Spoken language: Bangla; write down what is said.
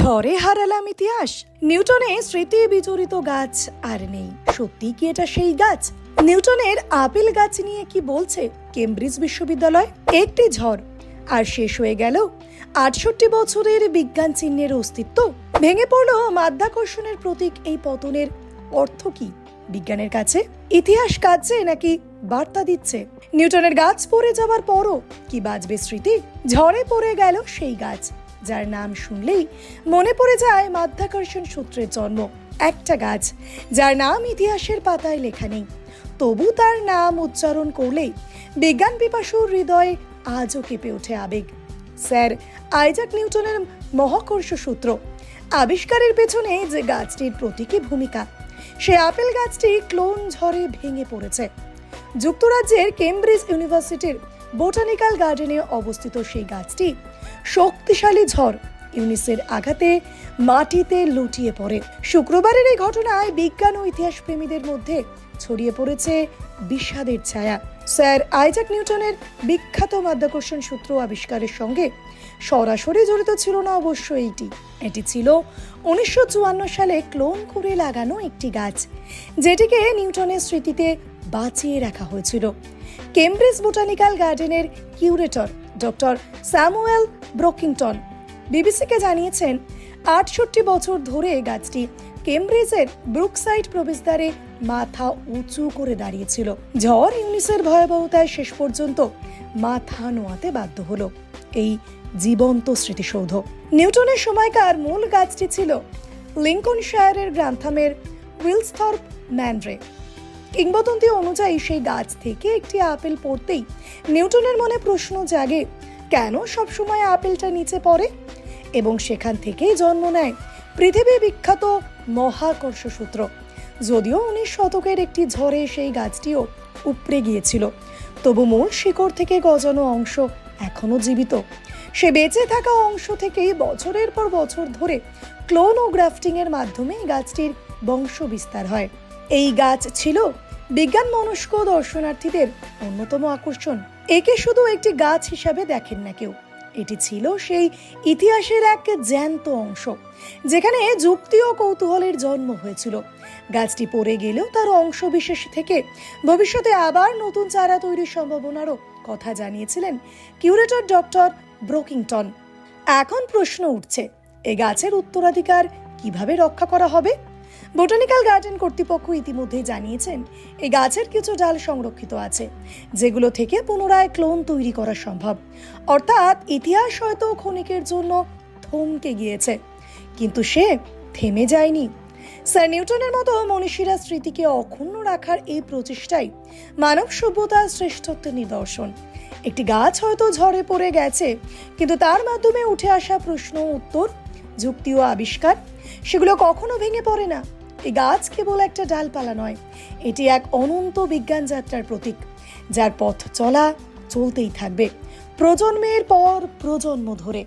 ঝড়ে হারালাম ইতিহাস। নিউটনে স্মৃতি বিচরিত গাছ আর নেই। সত্যি কি এটা সেই গাছ? নিউটনের আপেল গাছ নিয়ে কি বলছে কেমব্রিজ বিশ্ববিদ্যালয়? একটি ঝড়। আর শেষ হয়ে গেল আটষট্টি বছরের বিজ্ঞান চিহ্নের অস্তিত্ব। ভেঙে পড়ল মাধ্যাকর্ষণের প্রতীক এই পতনের অর্থ কি? বিজ্ঞানের কাছে ইতিহাস কাঁদছে নাকি বার্তা দিচ্ছে? নিউটনের গাছ পড়ে যাওয়ার পরও কি বাজবে স্মৃতি? ঝড়ে পড়ে গেল সেই গাছ। যার নাম শুনলেই মনে পড়ে যায় মাধ্যাকর্ষণ সূত্রের জন্ম। একটা গাছ, যার নাম ইতিহাসের পাতায় লেখা নেই। তবু তার নাম উচ্চারণ করলেই বিজ্ঞান পিপাসুর হৃদয়ে আজও কেঁপে ওঠে আবেগ। স্যার আইজাক নিউটনের মহাকর্ষ সূত্র, আবিষ্কারের পেছনে যে গাছটির প্রতীকী ভূমিকা, সে আপেল গাছটি ক্লোন ঝড়ে ভেঙে পড়েছে। যুক্তরাজ্যের কেমব্রিজ ইউনিভার্সিটির বোটানিক্যাল গার্ডেনে অবস্থিত সেই গাছটি শক্তিশালী ঝড় ইউনিসের আঘাতে মাটিতে লুটিয়ে পড়ে। শুক্রবারের এই ঘটনায় বিজ্ঞান ও ইতিহাস প্রেমীদের মধ্যে ছড়িয়ে পড়েছে বিষাদের ছায়া। স্যার আইজাক নিউটনের বিখ্যাত মাধ্যাকর্ষণ সূত্র আবিষ্কারের সঙ্গে সরাসরি জড়িত ছিল না অবশ্য এইটি। এটি ছিল উনিশশো চুয়ান্ন সালে ক্লোন করে লাগানো একটি গাছ, যেটিকে নিউটনের স্মৃতিতে বাঁচিয়ে রাখা হয়েছিল। কেমব্রিজ বোটানিক্যাল গার্ডেনের কিউরেটর ডক্টর স্যামুয়েল ব্রকিংটন বিবিসিকে জানিয়েছেন, আটষট্টি বছর ধরে গাছটি কেমব্রিজের ব্রুকসাইড প্রবেশদ্বারে মাথা উঁচু করে দাঁড়িয়েছিল। ঝড় ইউনিসের ভয়াবহতায় শেষ পর্যন্ত মাথা নোয়াতে বাধ্য হলো। এই জীবন্ত স্মৃতিসৌধ। নিউটনের সময়কার মূল গাছটি ছিল লিঙ্কনশায়ারের গ্রান্থামের উইলসথর্প ম্যানড্রে কিংবদন্তি অনুযায়ী সেই গাছ থেকে একটি আপেল পড়তেই নিউটনের মনে প্রশ্ন জাগে, কেন সবসময় আপেলটা নিচে পড়ে? এবং সেখান থেকেই জন্ম নেয় পৃথিবী বিখ্যাত মহাকর্ষ সূত্র। যদিও উনিশ শতকের একটি ঝড়ে সেই গাছটিও উপড়ে গিয়েছিল, তবু মূল শিকড় থেকে গজানো অংশ এখনও জীবিত। সে বেঁচে থাকা অংশ থেকেই বছরের পর বছর ধরে ক্লোন ও গ্রাফটিং এর মাধ্যমে গাছটির বংশ বিস্তার হয়। এই গাছ ছিল বিজ্ঞান মনস্ক দর্শনার্থীদের অন্যতম আকর্ষণ। একে শুধু একটি গাছ হিসাবে দেখেন না কেউ। এটি ছিল সেই ইতিহাসের এক জ্যান্ত অংশ, যেখানে যুক্তি ও কৌতূহলের জন্ম হয়েছিল। গাছটি পড়ে গেলেও তার অংশ বিশেষ থেকে ভবিষ্যতে আবার নতুন চারা তৈরির সম্ভাবনারও কথা জানিয়েছিলেন কিউরেটর ডক্টর ব্রোকিংটন। এখন প্রশ্ন উঠছে, এ গাছের উত্তরাধিকার কীভাবে রক্ষা করা হবে? বোটানিক্যাল গার্ডেন কর্তৃপক্ষ ইতিমধ্যেই জানিয়েছেন, এই গাছের কিছু ডাল সংরক্ষিত আছে, যেগুলো থেকে পুনরায় ক্লোন তৈরি করা সম্ভব। অর্থাৎ ইতিহাস হয়তো ক্ষণিকের জন্য থমকে গিয়েছে, কিন্তু সে থেমে যায়নি। স্যার নিউটনের মতো মনীষীরা স্মৃতিকে অক্ষুণ্ণ রাখার এই প্রচেষ্টাই মানব সভ্যতার শ্রেষ্ঠত্বের নিদর্শন। একটি গাছ হয়তো ঝড়ে পড়ে গেছে, কিন্তু তার মাধ্যমে উঠে আসা প্রশ্ন, উত্তর, যুক্তি ও আবিষ্কার সেগুলো কখনো ভেঙে পড়ে না। এই গাছ কেবল একটা ডালপালা নয়, এটি এক অনন্ত বিজ্ঞান যাত্রার প্রতীক, যার পথ চলা চলতেই থাকবে প্রজন্মের পর প্রজন্ম ধরে।